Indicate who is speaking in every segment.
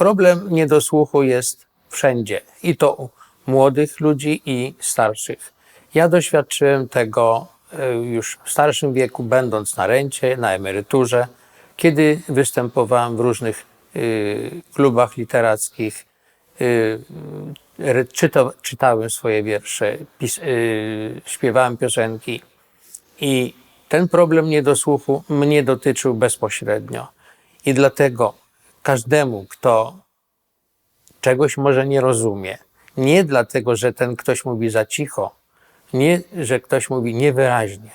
Speaker 1: problem niedosłuchu jest wszędzie i to u młodych ludzi i starszych. Ja doświadczyłem tego e, już w starszym wieku, będąc na rencie, na emeryturze, kiedy występowałem w różnych y, klubach literackich, y, czyta, czytałem swoje wiersze, pis, y, śpiewałem piosenki i ten problem niedosłuchu mnie dotyczył bezpośrednio. I dlatego każdemu, kto czegoś może nie rozumie, nie dlatego, że ten ktoś mówi za cicho, nie, że ktoś mówi niewyraźnie,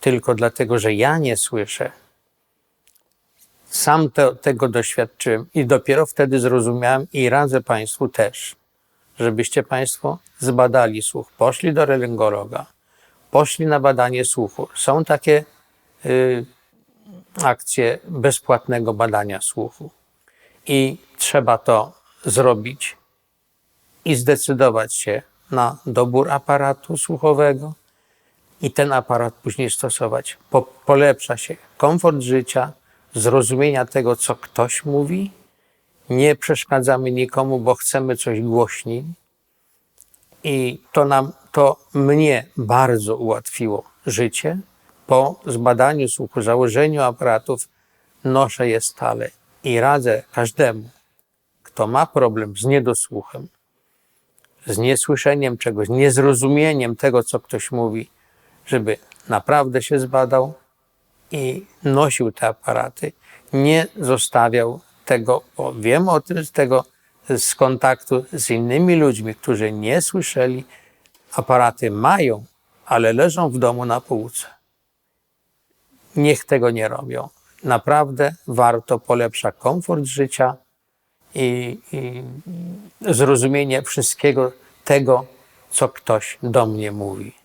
Speaker 1: tylko dlatego, że ja nie słyszę. Sam te, tego doświadczyłem i dopiero wtedy zrozumiałem i radzę Państwu też, żebyście Państwo zbadali słuch, poszli do rentgenologa, poszli na badanie słuchu. Są takie y, akcje bezpłatnego badania słuchu i trzeba to zrobić i zdecydować się na dobór aparatu słuchowego i ten aparat później stosować. Po, polepsza się komfort życia, zrozumienia tego, co ktoś mówi, nie przeszkadzamy nikomu, bo chcemy coś głośniej. I to nam, to mnie bardzo ułatwiło życie. Po zbadaniu słuchu, założeniu aparatów noszę je stale i radzę każdemu, kto ma problem z niedosłuchem, z niesłyszeniem czegoś, niezrozumieniem tego, co ktoś mówi, żeby naprawdę się zbadał i nosił te aparaty. Nie zostawiał tego, bo wiem o tym z tego z kontaktu z innymi ludźmi, którzy nie słyszeli, aparaty mają, ale leżą w domu na półce. Niech tego nie robią. Naprawdę warto, polepsza komfort życia i, i zrozumienie wszystkiego tego, co ktoś do mnie mówi.